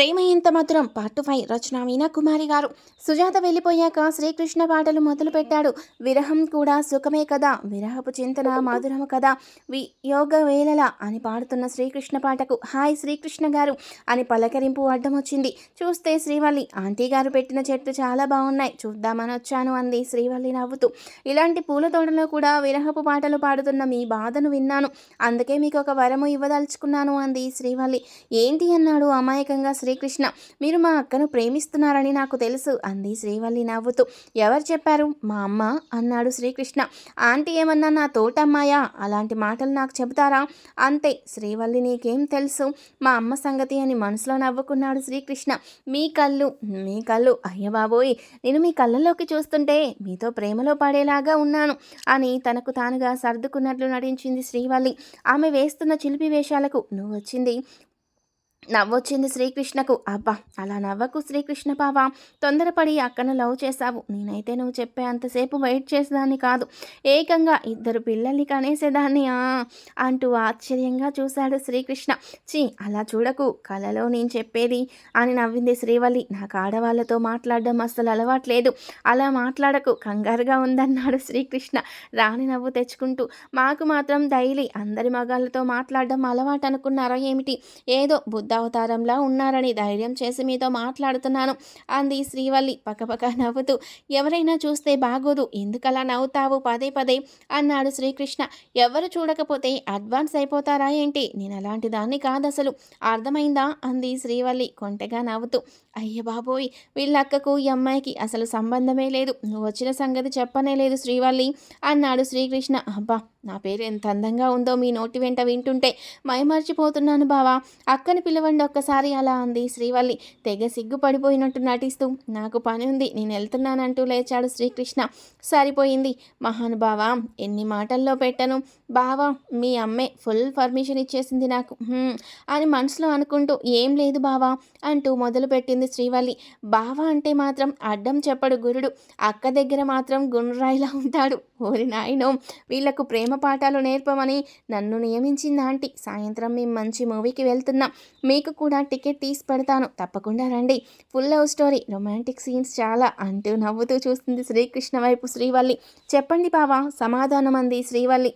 ప్రేమ ఇంత మధురం part five రచన మీనా కుమారి గారు. సుజాత వెళ్ళిపోయాక శ్రీకృష్ణ పాటలు మొదలుపెట్టాడు. విరహం కూడా సుఖమే కదా? విరహపు చింతన మధురము కదా? వియోగ వేళల అని పాడుతున్న శ్రీకృష్ణ పాటకు హాయ్ శ్రీకృష్ణ గారు అని పలకరింపు అడ్డం వచ్చింది. చూస్తే శ్రీవల్లి ఆంటీ గారు పెట్టిన చెట్లు చాలా బాగున్నాయి. చూద్దామని వచ్చాను అంది శ్రీవల్లి నవ్వుతూ. ఇలాంటి పూల తోటలో కూడా విరహపు పాటలు పాడుతున్న మీ బాధను విన్నాను. అందుకే మీకు ఒక వరము ఇవ్వదలుచుకున్నాను అంది శ్రీవల్లి. ఏంటి అన్నాడు అమాయకంగా శ్రీ శ్రీకృష్ణ మీరు మా అక్కను ప్రేమిస్తున్నారని నాకు తెలుసు అంది శ్రీవల్లి నవ్వుతూ. ఎవరు చెప్పారు? మా అమ్మ అన్నాడు శ్రీకృష్ణ. ఆంటీ ఏమన్నా నా తోటమ్మాయా? అలాంటి మాటలు నాకు చెబుతారా? అంతే శ్రీవల్లి నీకేం తెలుసు? మా అమ్మ సంగతి అని మనసులో నవ్వుకున్నాడు శ్రీకృష్ణ. మీ కళ్ళు మీ కళ్ళు అయ్యబాబోయ్ నేను మీ కళ్ళలోకి చూస్తుంటే మీతో ప్రేమలో పడేలాగా ఉన్నాను అని తనకు తానుగా సర్దుకున్నట్లు నటించింది శ్రీవల్లి. ఆమె వేస్తున్న చిలిపి వేషాలకు నువ్వు వచ్చింది నవ్వొచ్చింది శ్రీకృష్ణకు. అబ్బా అలా నవ్వకు శ్రీకృష్ణ బావా తొందరపడి అక్కను లవ్ చేశావు. నేనైతే నువ్వు చెప్పే అంతసేపు వెయిట్ చేసేదాన్ని కాదు. ఏకంగా ఇద్దరు పిల్లల్ని కనేసేదాన్ని. ఆ అంటూ ఆశ్చర్యంగా చూశాడు శ్రీకృష్ణ. చీ అలా చూడకు. కలలో నేను చెప్పేది అని నవ్వింది శ్రీవల్లి. నాకు ఆడవాళ్ళతో మాట్లాడడం అస్సలు అలవాట్లేదు. అలా మాట్లాడకు. కంగారుగా ఉందన్నాడు శ్రీకృష్ణ. రాణి నవ్వు తెచ్చుకుంటూ మాకు మాత్రం డైలీ అందరి మగాళ్ళతో మాట్లాడడం అలవాటు అనుకున్నారా ఏమిటి? ఏదో బుద్ధి బుద్ధావతారంలా ఉన్నారని ధైర్యం చేసి మీతో మాట్లాడుతున్నాను అంది శ్రీవల్లి పక్కపక్క నవ్వుతూ. ఎవరైనా చూస్తే బాగోదు ఎందుకలా నవ్వుతావు? పదే పదే అన్నాడు శ్రీకృష్ణ. ఎవరు చూడకపోతే అడ్వాన్స్ అయిపోతారా ఏంటి? నేను అలాంటి దాన్ని కాదసలు. అర్థమైందా? అంది శ్రీవల్లి కొంటెగా నవ్వుతూ. అయ్య బాబోయ్! వీళ్ళక్కకు ఈ అమ్మాయికి అసలు సంబంధమే లేదు. నువ్వు వచ్చిన సంగతి చెప్పనే లేదు శ్రీవల్లి. అన్నాడు శ్రీకృష్ణ. అబ్బా! నా పేరు ఎంత అందంగా ఉందో మీ నోటి వెంట వింటుంటే మైమర్చిపోతున్నాను బావా! అక్కని పిలవండి ఒక్కసారి అలా అంది శ్రీవల్లి. తెగ సిగ్గుపడిపోయినట్టు నటిస్తూ. నాకు పని ఉంది. నేను వెళ్తున్నానంటూ లేచాడు శ్రీకృష్ణ. సరిపోయింది. మహానుభావ ఎన్ని మాటల్లో పెట్టను. బావా మీ అమ్మే ఫుల్ పర్మిషన్ ఇచ్చేసింది నాకు. అని మనసులో అనుకుంటూ ఏం లేదు బావా అంటూ మొదలుపెట్టింది శ్రీవల్లి. బావ అంటే మాత్రం అడ్డం చెప్పడు గురుడు. అక్క దగ్గర మాత్రం గుండ్రాయిలా ఉంటాడు. ఓరి నాయనో వీళ్ళకు ప్రేమ పాఠాలు నేర్పమని నన్ను నియమించింది ఆంటీ. సాయంత్రం మేము మంచి మూవీకి వెళ్తున్నాం. మీకు కూడా టికెట్ తీసి పెడతాను. తప్పకుండా రండి. Full love story romantic scenes చాలా అంటూ నవ్వుతూ చూస్తుంది శ్రీకృష్ణ వైపు శ్రీవల్లి. చెప్పండి బావా సమాధానం అంది శ్రీవల్లి.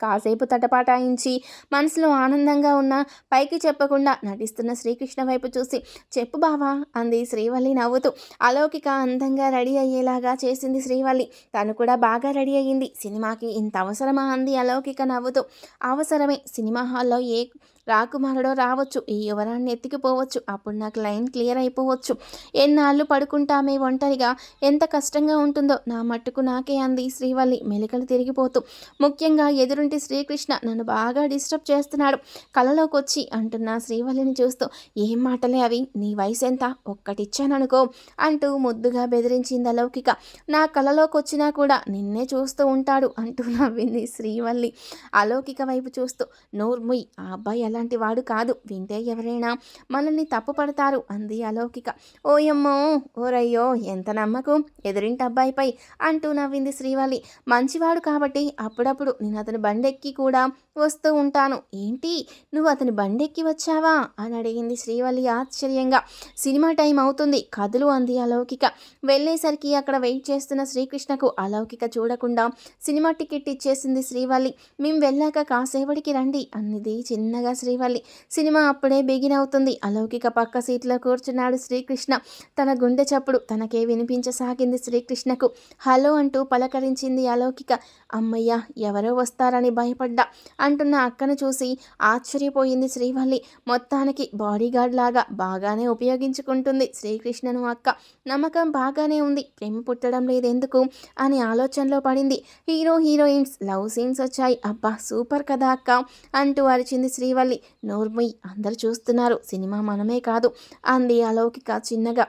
కాసేపు తటపాటాయించి మనసులో ఆనందంగా ఉన్న పైకి చెప్పకుండా నటిస్తున్న శ్రీకృష్ణ వైపు చూసి చెప్పు బావా అంది శ్రీవల్లి నవ్వుతూ. అలౌకిక అందంగా రెడీ అయ్యేలాగా చేసింది శ్రీవల్లి. తను కూడా బాగా రెడీ అయ్యింది. సినిమాకి ఇంత అవసరమా అంది అలౌకిక నవ్వుతూ. అవసరమే. సినిమా హాల్లో ఏ రాకుమారుడో రావచ్చు. ఈ యువరాన్ని ఎత్తికిపోవచ్చు. అప్పుడు నాకు లైన్ క్లియర్ అయిపోవచ్చు. ఎన్నాళ్ళు పడుకుంటామే ఒంటరిగా? ఎంత కష్టంగా ఉంటుందో? నా మట్టుకు నాకే అంది శ్రీవల్లి. మెలికలు తిరిగిపోతూ. ముఖ్యంగా ఎదురుంటి శ్రీకృష్ణ నన్ను బాగా డిస్టర్బ్ చేస్తున్నాడు. కలలోకి వచ్చి అంటున్న శ్రీవల్లిని చూస్తూ ఏం మాటలే అవి? నీ వయసు ఎంత ఒక్కటిచ్చాననుకో అంటూ ముద్దుగా బెదిరించింది అలౌకిక. నా కలలోకి వచ్చినా కూడా నిన్నే చూస్తూ ఉంటాడు అంటూ నవ్వింది శ్రీవల్లి. అలౌకిక వైపు చూస్తూ నోర్ముయ్ ఆ అబ్బాయి అలాంటి వాడు కాదు. వింటే ఎవరైనా మనల్ని తప్పు పడతారు అంది అలౌకిక. ఓయమ్మో ఓరయ్యో ఎంత నమ్మకం. ఎదురింటి అబ్బాయిపై అంటూ నవ్వింది శ్రీవల్లి మంచివాడు కాబట్టి అప్పుడప్పుడు నేను అతని బండెక్కి కూడా వస్తూ ఉంటాను. ఏంటి? నువ్వు అతని బండెక్కి వచ్చావా? అని అడిగింది శ్రీవల్లి ఆశ్చర్యంగా. సినిమా టైం అవుతుంది. కథలు అంది అలౌకిక. వెళ్ళేసరికి అక్కడ వెయిట్ చేస్తున్న శ్రీకృష్ణకు అలౌకిక చూడకుండా సినిమా టికెట్ ఇచ్చేసింది శ్రీవల్లి మేము వెళ్ళాక కాసేపటికి రండి అన్నది చిన్నగా శ్రీవల్లి సినిమా అప్పుడే బిగిన్ అవుతుంది. అలౌకిక పక్క సీట్లో కూర్చున్నాడు శ్రీకృష్ణ. తన గుండె చప్పుడు తనకే వినిపించసాగింది శ్రీకృష్ణకు. హలో అంటూ పలకరించింది అలౌకిక. అమ్మయ్య ఎవరో వస్తారని భయపడ్డా అంటున్న అక్కను చూసి ఆశ్చర్యపోయింది శ్రీవల్లి. మొత్తానికి బాడీగార్డ్ లాగా బాగానే ఉపయోగించుకుంటుంది శ్రీకృష్ణను అక్క. నమ్మకం బాగానే ఉంది ప్రేమ పుట్టడం లేదెందుకు? అని ఆలోచనలో పడింది. హీరో హీరోయిన్స్ లవ్ సీన్స్ వచ్చాయి. అబ్బా సూపర్ కదా అక్క అంటూ అరిచింది శ్రీవల్లి. నోర్ముయ్ అందరు చూస్తున్నారు సినిమా మనమే కాదు అంది అలౌకిక చిన్నగా.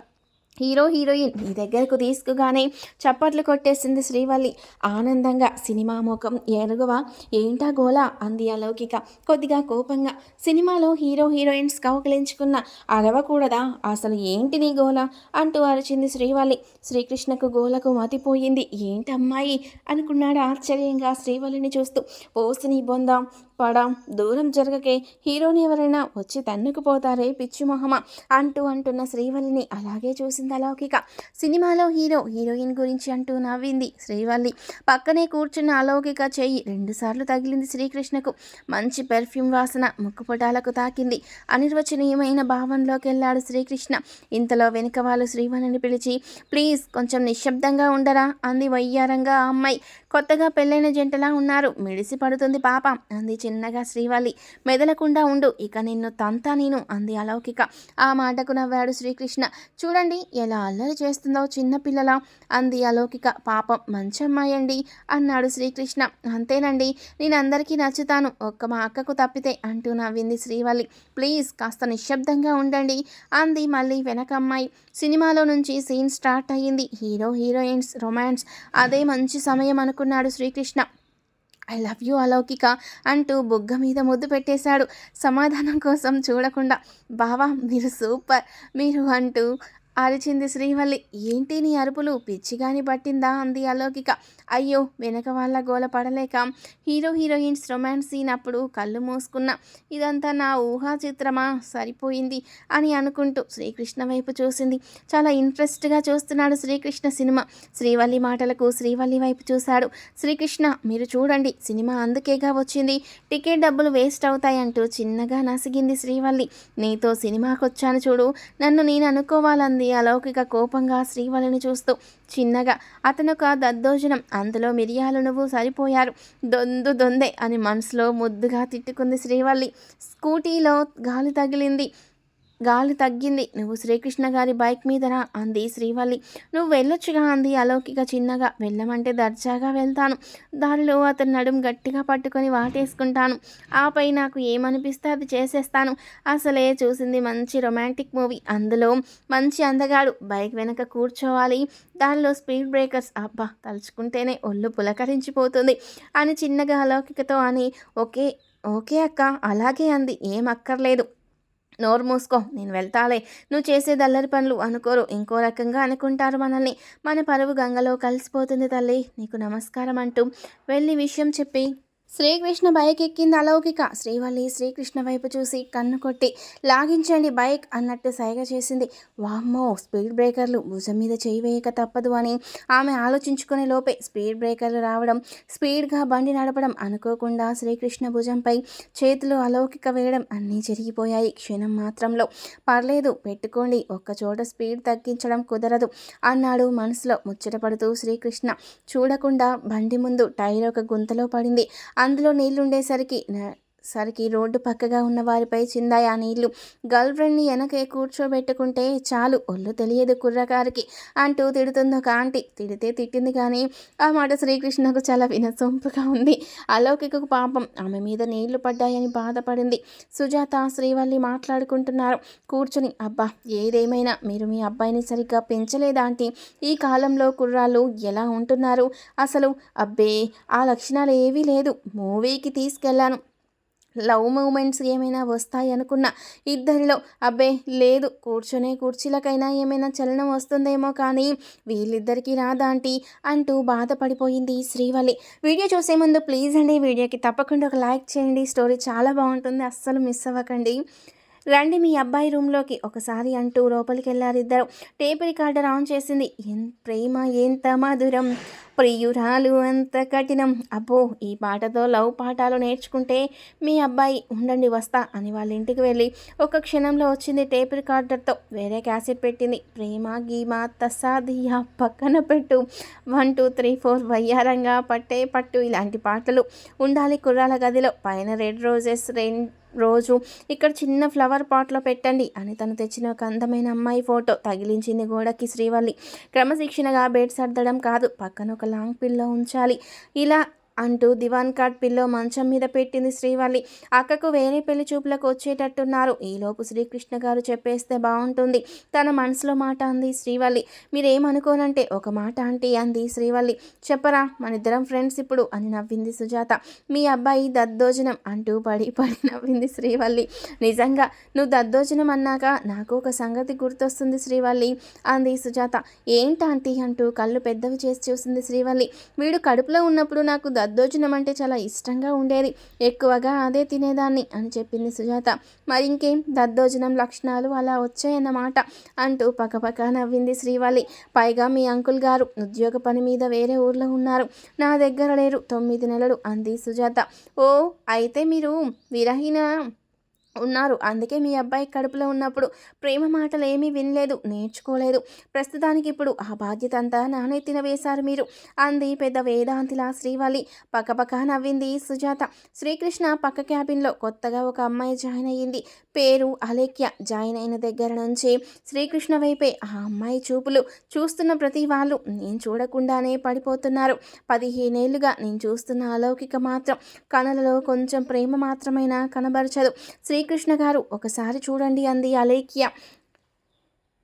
హీరో హీరోయిన్ మీ దగ్గరకు తీసుకుగానే చప్పట్లు కొట్టేసింది శ్రీవల్లి. ఆనందంగా సినిమా ముఖం ఎరుగువ? ఏంటా గోలా? అంది అలౌకిక. కొద్దిగా కోపంగా. సినిమాలో హీరో హీరోయిన్స్ కౌకలించుకున్న అరవకూడదా? అసలు ఏంటి నీ గోల? అంటూ అరిచింది శ్రీవల్లి. శ్రీకృష్ణకు గోలకు మతిపోయింది. ఏంటి అమ్మాయి? అనుకున్నాడు ఆశ్చర్యంగా శ్రీవల్లిని చూస్తూ. పోసిని బొందాం పడాం దూరం జరగకే. హీరోని ఎవరైనా వచ్చి తన్నుకుపోతారే పిచ్చి మొహమ? అంటూ అంటున్న శ్రీవల్లిని అలాగే చూసింది అలౌకిక. సినిమాలో హీరో హీరోయిన్ గురించి అంటూ నవ్వింది శ్రీవల్లి. పక్కనే కూర్చున్న అలౌకిక చెయ్యి రెండుసార్లు తగిలింది శ్రీకృష్ణకు. మంచి పెర్ఫ్యూమ్ వాసన ముక్కుపటాలకు తాకింది. అనిర్వచనీయమైన భావంలోకి వెళ్ళాడు శ్రీకృష్ణ. ఇంతలో వెనుక వాళ్ళు శ్రీవల్లిని పిలిచి ప్లీజ్ కొంచెం నిశ్శబ్దంగా ఉండరా అంది వయ్యారంగా ఆ అమ్మాయి. కొత్తగా పెళ్ళైన జంటలా ఉన్నారు. మిడిసి పడుతుంది పాపం అంది చిన్నగా శ్రీవల్లి. మెదలకుండా ఉండు ఇక నిన్ను తంతా నేను అంది అలౌకిక. ఆ మాటకు నవ్వాడు శ్రీకృష్ణ. చూడండి ఎలా అల్లరి చేస్తుందో చిన్నపిల్లల అంది అలౌకిక. పాపం మంచి అమ్మాయి అండి అన్నాడు శ్రీకృష్ణ. అంతేనండి నేను అందరికీ నచ్చుతాను ఒక్క మా అక్కకు తప్పితే అంటూ నవ్వింది శ్రీవల్లి. ప్లీజ్ కాస్త నిశ్శబ్దంగా ఉండండి అంది మళ్ళీ వెనక అమ్మాయి. సినిమాలో నుంచి సీన్ స్టార్ట్ అయ్యింది. Hero heroines romance. అదే మంచి సమయం అనుకున్నాడు శ్రీకృష్ణ. ఐ లవ్ యూ అలౌకిక అంటూ బుగ్గ మీద ముద్దు పెట్టేశాడు. సమాధానం కోసం చూడకుండా బావా మీరు సూపర్ మీరు అంటూ అరిచింది శ్రీవల్లి. ఏంటి నీ అరుపులు? పిచ్చిగాని పట్టిందా? అంది అలౌకిక. అయ్యో వెనక వాళ్ళ గోల పడలేక హీరో హీరోయిన్స్ రొమాన్స్ సీన్ అప్పుడు కళ్ళు మూసుకున్న. ఇదంతా నా ఊహా చిత్రమా? సరిపోయింది అని అనుకుంటూ శ్రీకృష్ణ వైపు చూసింది. చాలా ఇంట్రెస్ట్గా చూస్తున్నాడు శ్రీకృష్ణ సినిమా. శ్రీవల్లి మాటలకు శ్రీవల్లి వైపు చూశాడు. శ్రీకృష్ణ మీరు చూడండి. సినిమా అందుకేగా వచ్చింది. టికెట్ డబ్బులు వేస్ట్ అవుతాయంటూ చిన్నగా నసిగింది శ్రీవల్లి. నీతో సినిమాకొచ్చాను చూడు. నన్ను నేను అనుకోవాలంది అలౌకిక కోపంగా శ్రీవల్లిని చూస్తూ చిన్నగా అతనొక దద్దోజనం అందులో మిరియాలు నువ్వు సరిపోయారు దొందు దొందే అని మనసులో ముద్దుగా తిట్టుకుంది శ్రీవల్లి. స్కూటీలో గాలి తగిలింది. గాలి తగ్గింది. నువ్వు శ్రీకృష్ణ గారి బైక్ మీదరా? అంది శ్రీవల్లి. నువ్వు వెళ్ళొచ్చుగా అంది అలౌకిక చిన్నగా. వెళ్ళమంటే దర్జాగా వెళ్తాను. దారిలో అతని నడుం గట్టిగా పట్టుకొని వాటేసుకుంటాను. ఆపై నాకు ఏమనిపిస్తే అది చేసేస్తాను. అసలే చూసింది మంచి రొమాంటిక్ మూవీ. అందులో మంచి అందగాడు. బైక్ వెనక కూర్చోవాలి. దానిలో స్పీడ్ బ్రేకర్స్. అబ్బా! తలుచుకుంటేనే ఒళ్ళు పులకరించిపోతుంది అని చిన్నగా అలౌకికతో అని ఓకే ఓకే అక్క. అలాగే అంది. ఏం అక్కర్లేదు. నోరు మూసుకో నేను వెళ్తాలే. నువ్వు చేసే దల్లరి పనులు అనుకోరు ఇంకో రకంగా అనుకుంటారు మనల్ని. మన పరువు గంగలో కలిసిపోతుంది తల్లి నీకు నమస్కారం అంటూ. వెళ్ళి విషయం చెప్పి శ్రీకృష్ణ బైక్ ఎక్కింది అలౌకిక. శ్రీవల్లి శ్రీకృష్ణ వైపు చూసి కన్ను కొట్టి లాగించండి బైక్ అన్నట్టు సైగ చేసింది. వామ్మో స్పీడ్ బ్రేకర్లు భుజం మీద చేయి వేయక తప్పదు అని ఆమె ఆలోచించుకునే లోపే స్పీడ్ బ్రేకర్లు రావడం స్పీడ్గా బండి నడపడం అనుకోకుండా శ్రీకృష్ణ భుజంపై చేతులు అలౌకిక వేయడం అన్నీ జరిగిపోయాయి. క్షణం మాత్రంలో పర్లేదు పెట్టుకోండి ఒక్కచోట స్పీడ్ తగ్గించడం కుదరదు అన్నాడు మనసులో ముచ్చటపడుతూ శ్రీకృష్ణ. చూడకుండా బండి ముందు టైర్ ఒక గుంతలో పడింది. అందులో నీళ్ళుండేసరికి సరికి రోడ్డు పక్కగా ఉన్న వారిపై చిందాయి ఆ నీళ్ళు. గర్ల్ ఫ్రెండ్ని వెనకే కూర్చోబెట్టుకుంటే చాలు ఒళ్ళు తెలియదు కుర్రకారికి అంటూ తిడుతుంది ఒక ఆంటీ. తిడితే తిట్టింది కానీ ఆ మాట శ్రీకృష్ణకు చాలా వినసొంపుగా ఉంది. అలౌకికకు పాపం ఆమె మీద నీళ్ళు పడ్డాయని బాధపడింది. సుజాత శ్రీవల్లి మాట్లాడుకుంటున్నారు. కూర్చొని అబ్బా ఏదేమైనా మీరు మీ అబ్బాయిని సరిగ్గా పెంచలేదా ఆంటీ? ఈ కాలంలో కుర్రాళ్ళు ఎలా ఉంటున్నారు? అసలు అబ్బే ఆ లక్షణాలు ఏవీ లేదు. మూవీకి తీసుకెళ్ళాను లవ్ మూమెంట్స్ ఏమైనా వస్తాయి అనుకున్నా ఇద్దరిలో అబ్బే లేదు కూర్చునే కుర్చీలకైనా ఏమైనా చలనం వస్తుందేమో కానీ వీళ్ళిద్దరికీ రాదాంటి అంటూ బాధపడిపోయింది శ్రీవల్లి. వీడియో చూసే ముందు ప్లీజ్ అండి వీడియోకి తప్పకుండా ఒక లైక్ చేయండి. స్టోరీ చాలా బాగుంటుంది అస్సలు మిస్ అవ్వకండి. రండి మీ అబ్బాయి రూమ్లోకి ఒకసారి అంటూ లోపలికి వెళ్ళారు ఇద్దరు. టేప్ రికార్డర్ ఆన్ చేసింది. ఎన్ ప్రేమ ఎంత మధురం ప్రియురాలు అంత కఠినం. అబ్బో ఈ పాటతో లవ్ పాఠాలు నేర్చుకుంటే మీ అబ్బాయి ఉండండి వస్తా అని వాళ్ళ ఇంటికి వెళ్ళి ఒక క్షణంలో వచ్చింది టేప్ రికార్డర్తో. వేరే క్యాసెట్ పెట్టింది. ప్రేమ గీమా తసాదియా పక్కన పెట్టు. వన్ టూ త్రీ ఫోర్ వయ్యారంగా పట్టే పట్టు. ఇలాంటి పాటలు ఉండాలి కుర్రాల గదిలో. పైన రెడ్ రోజెస్ రెయిన్ రోజు. ఇక్కడ చిన్న ఫ్లవర్ పాట్లో పెట్టండి అని తను తెచ్చిన ఒక అందమైన అమ్మాయి ఫోటో. తగిలించింది గోడకి శ్రీవల్లి. క్రమశిక్షణగా బెడ్ సర్దడం కాదు పక్కన ఒక లాంగ్ పిల్లో ఉంచాలి. ఇలా అంటూ దివాన్ కాట్ పిల్లో మంచం మీద పెట్టింది శ్రీవల్లి. అక్కకు వేరే పెళ్ళి చూపులకు వచ్చేటట్టున్నారు. ఈలోపు శ్రీకృష్ణ గారు చెప్పేస్తే బాగుంటుంది. తన మనసులో మాట అంది శ్రీవల్లి. మీరేమనుకోనంటే ఒక మాట ఆంటీ అంది శ్రీవల్లి. చెప్పరా మన ఇద్దరం ఫ్రెండ్స్ ఇప్పుడు అని నవ్వింది సుజాత. మీ అబ్బాయి దద్దోజనం అంటూ పడి పడి నవ్వింది శ్రీవల్లి. నిజంగా నువ్వు దద్దోజనం అన్నాక నాకు ఒక సంగతి గుర్తొస్తుంది శ్రీవల్లి అంది సుజాత. ఏంటాంటీ అంటూ కళ్ళు పెద్దవి చేసి చూసింది శ్రీవల్లి. వీడు కడుపులో ఉన్నప్పుడు నాకు దద్దోజనం అంటే చాలా ఇష్టంగా ఉండేది. ఎక్కువగా అదే తినేదాన్ని అని చెప్పింది సుజాత. మరి ఇంకేం? దద్దోజనం లక్షణాలు అలా వచ్చాయన్నమాట అంటూ పక్కపక్క నవ్వింది శ్రీవల్లి పైగా మీ అంకుల్ గారు ఉద్యోగ పని మీద వేరే ఊర్లో ఉన్నారు. నా దగ్గర లేరు తొమ్మిది నెలలు అంది సుజాత. ఓ అయితే మీరు విరహీన? ఉన్నారు. అందుకే మీ అబ్బాయి కడుపులో ఉన్నప్పుడు ప్రేమ మాటలు ఏమీ వినలేదు నేర్చుకోలేదు. ప్రస్తుతానికి ఇప్పుడు ఆ బాధ్యత అంతా నానెత్తిన వేశారు మీరు. అంది పెద్ద వేదాంతిలా శ్రీవల్లి పక్కపక్క నవ్వింది సుజాత. శ్రీకృష్ణ పక్క క్యాబిన్లో కొత్తగా ఒక అమ్మాయి జాయిన్ అయ్యింది. పేరు అలేఖ్య జాయిన్ అయిన దగ్గర నుంచి శ్రీకృష్ణ వైపే ఆ అమ్మాయి చూపులు చూస్తున్న ప్రతి వాళ్ళు నేను చూడకుండానే పడిపోతున్నారు. పదిహేనేళ్ళుగా నేను చూస్తున్న అలౌకిక మాత్రం కనులలో కొంచెం ప్రేమ మాత్రమైనా కనబరచదు. శ్రీకృష్ణ గారు ఒకసారి చూడండి అంది అలేఖ్య.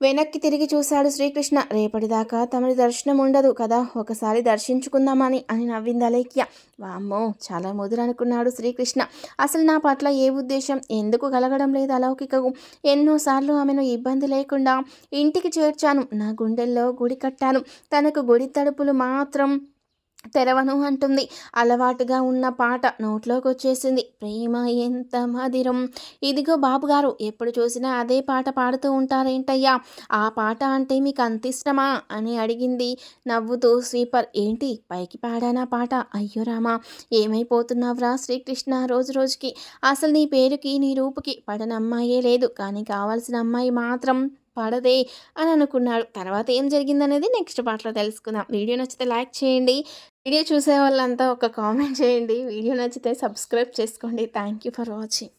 వెనక్కి తిరిగి చూశాడు శ్రీకృష్ణ. రేపటిదాకా తమరి దర్శనం ఉండదు కదా ఒకసారి దర్శించుకుందామని అని నవ్వింది అలేఖ్య. వామ్మో చాలా ముదురనుకున్నాడు శ్రీకృష్ణ. అసలు నా పట్ల ఏ ఉద్దేశం? ఎందుకు కలగడం లేదు అలౌకికకు? ఎన్నోసార్లు ఆమెను ఇబ్బంది లేకుండా ఇంటికి చేర్చాను. నా గుండెల్లో గుడి కట్టాను. తనకు గుడి తడుపులు మాత్రం తెరవను అంటుంది అలవాటుగా ఉన్న పాట నోట్లోకి వచ్చేసింది ప్రేమ ఎంత మధిరం. ఇదిగో బాబుగారు ఎప్పుడు చూసినా అదే పాట పాడుతూ ఉంటారేంటయ్యా? ఆ పాట అంటే మీకు అంత ఇష్టమా అని అడిగింది. నవ్వుతూ స్వీపర్ ఏంటి? పైకి పాడానా పాట? అయ్యో రామా! ఏమైపోతున్నావురా శ్రీకృష్ణ రోజు రోజుకి? అసలు నీ పేరుకి నీ రూపుకి పడన అమ్మాయే లేదు. కానీ కావాల్సిన అమ్మాయి మాత్రం పడదే అని అనుకున్నాడు. తర్వాత ఏం జరిగిందనేది నెక్స్ట్ పాటలో తెలుసుకుందాం. వీడియో నచ్చితే లైక్ చేయండి. వీడియో చూసే వాళ్ళంతా ఒక కామెంట్ చేయండి. వీడియో నచ్చితే సబ్స్క్రైబ్ చేసుకోండి. Thank you for watching.